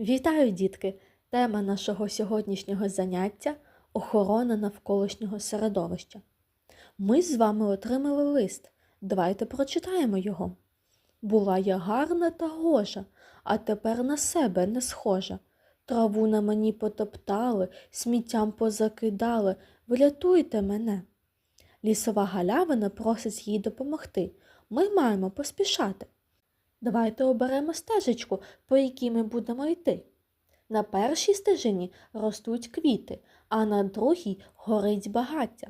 Вітаю, дітки! Тема нашого сьогоднішнього заняття охорона навколишнього середовища. Ми з вами отримали лист. Давайте прочитаємо його. Була я гарна та гожа, а тепер на себе не схожа. Траву на мені потоптали, сміттям позакидали. Врятуйте мене. Лісова галявина просить їй допомогти. Ми маємо поспішати. Давайте оберемо стежечку, по якій ми будемо йти. На першій стежині ростуть квіти, а на другій горить багаття.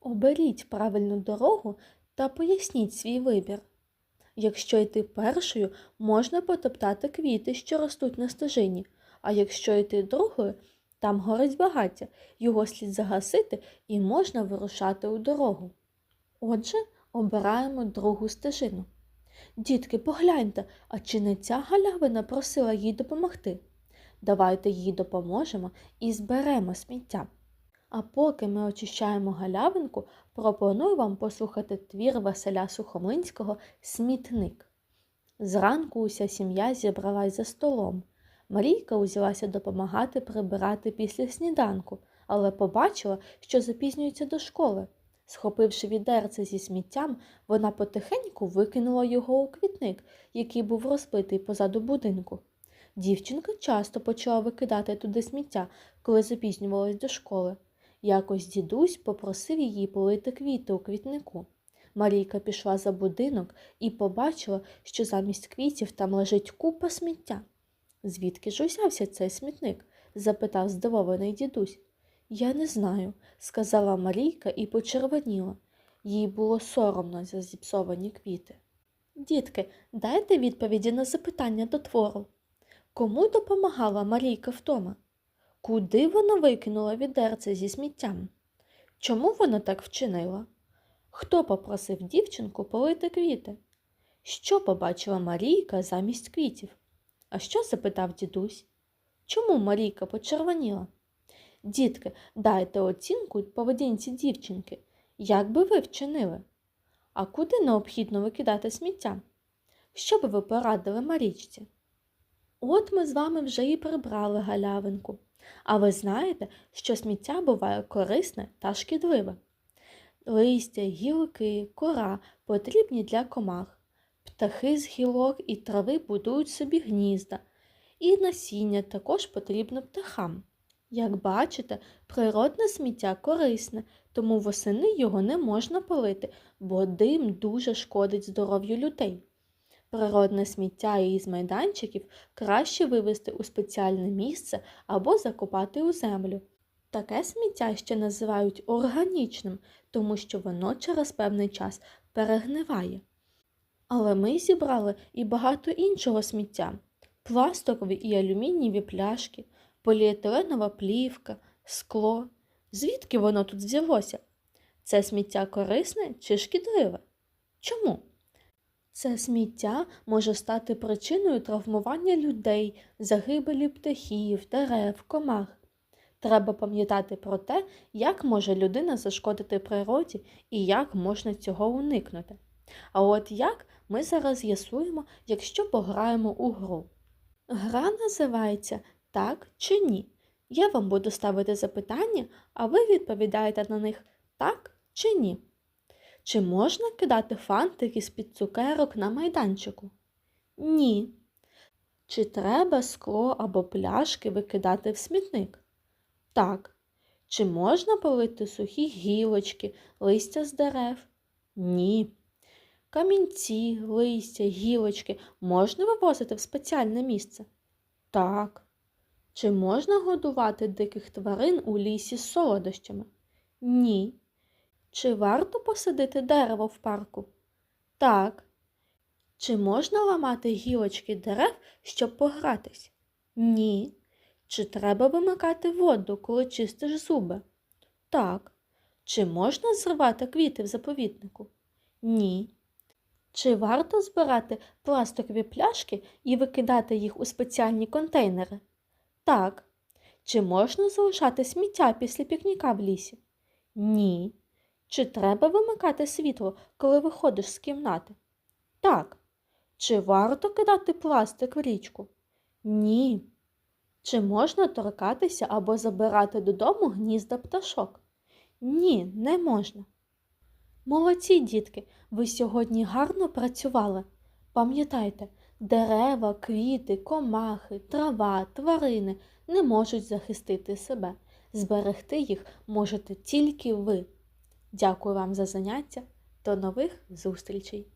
Оберіть правильну дорогу та поясніть свій вибір. Якщо йти першою, можна потоптати квіти, що ростуть на стежині, а якщо йти другою, там горить багаття, його слід загасити і можна вирушати у дорогу. Отже, обираємо другу стежину. Дітки, погляньте, а чи не ця галявина просила їй допомогти? Давайте їй допоможемо і зберемо сміття. А поки ми очищаємо галявинку, пропоную вам послухати твір Василя Сухомлинського Смітник. Зранку уся сім'я зібралась за столом. Марійка узялася допомагати прибирати після сніданку, але побачила, що запізнюється до школи. Схопивши відерце зі сміттям, вона потихеньку викинула його у квітник, який був розбитий позаду будинку. Дівчинка часто почала викидати туди сміття, коли запізнювалась до школи. Якось дідусь попросив її полити квіти у квітнику. Марійка пішла за будинок і побачила, що замість квітів там лежить купа сміття. Звідки ж узявся цей смітник? запитав здивований дідусь. Я не знаю, сказала Марійка і почервоніла. Їй було соромно за зіпсовані квіти. Дітки, дайте відповіді на запитання до твору. Кому допомагала Марійка вдома? Куди вона викинула відерце зі сміттям? Чому вона так вчинила? Хто попросив дівчинку полити квіти? Що побачила Марійка замість квітів? А що запитав дідусь? Чому Марійка почервоніла? Дітки, дайте оцінку поведінці дівчинки. Як би ви вчинили? А куди необхідно викидати сміття? Що би ви порадили Марічці? От ми з вами вже і прибрали галявинку. А ви знаєте, що сміття буває корисне та шкідливе. Листя, гілки, кора потрібні для комах. Птахи з гілок і трави будують собі гнізда, і насіння також потрібно птахам. Як бачите, природне сміття корисне, тому восени його не можна палити, бо дим дуже шкодить здоров'ю людей. Природне сміття із майданчиків краще вивезти у спеціальне місце або закопати у землю. Таке сміття ще називають органічним, тому що воно через певний час перегниває. Але ми зібрали і багато іншого сміття пластикові і алюмінієві пляшки, поліетиленова плівка, скло. Звідки воно тут взялося? Це сміття корисне чи шкідливе? Чому? Це сміття може стати причиною травмування людей, загибелі птахів, дерев, комах. Треба пам'ятати про те, як може людина зашкодити природі і як можна цього уникнути. А от як ми зараз з'ясуємо, якщо пограємо у гру. Гра називається так чи ні. Я вам буду ставити запитання, а ви відповідаєте на них так чи ні. Чи можна кидати фантики з-під цукерок на майданчику? Ні. Чи треба скло або пляшки викидати в смітник? Так. Чи можна полити сухі гілочки, листя з дерев? Ні. Камінці, листя, гілочки можна вивозити в спеціальне місце? Так. Чи можна годувати диких тварин у лісі з солодощами? Ні. Чи варто посадити дерево в парку? Так. Чи можна ламати гілочки дерев, щоб погратись? Ні. Чи треба вимикати воду, коли чистиш зуби? Так. Чи можна зривати квіти в заповіднику? Ні. Чи варто збирати пластикові пляшки і викидати їх у спеціальні контейнери? Так. Чи можна залишати сміття після пікніка в лісі? Ні. Чи треба вимикати світло, коли виходиш з кімнати? Так. Чи варто кидати пластик в річку? Ні. Чи можна торкатися або забирати додому гнізда пташок? Ні, не можна. Молодці, дітки, ви сьогодні гарно працювали. Пам'ятайте, дерева, квіти, комахи, трава, тварини не можуть захистити себе. Зберегти їх можете тільки ви. Дякую вам за заняття. До нових зустрічей!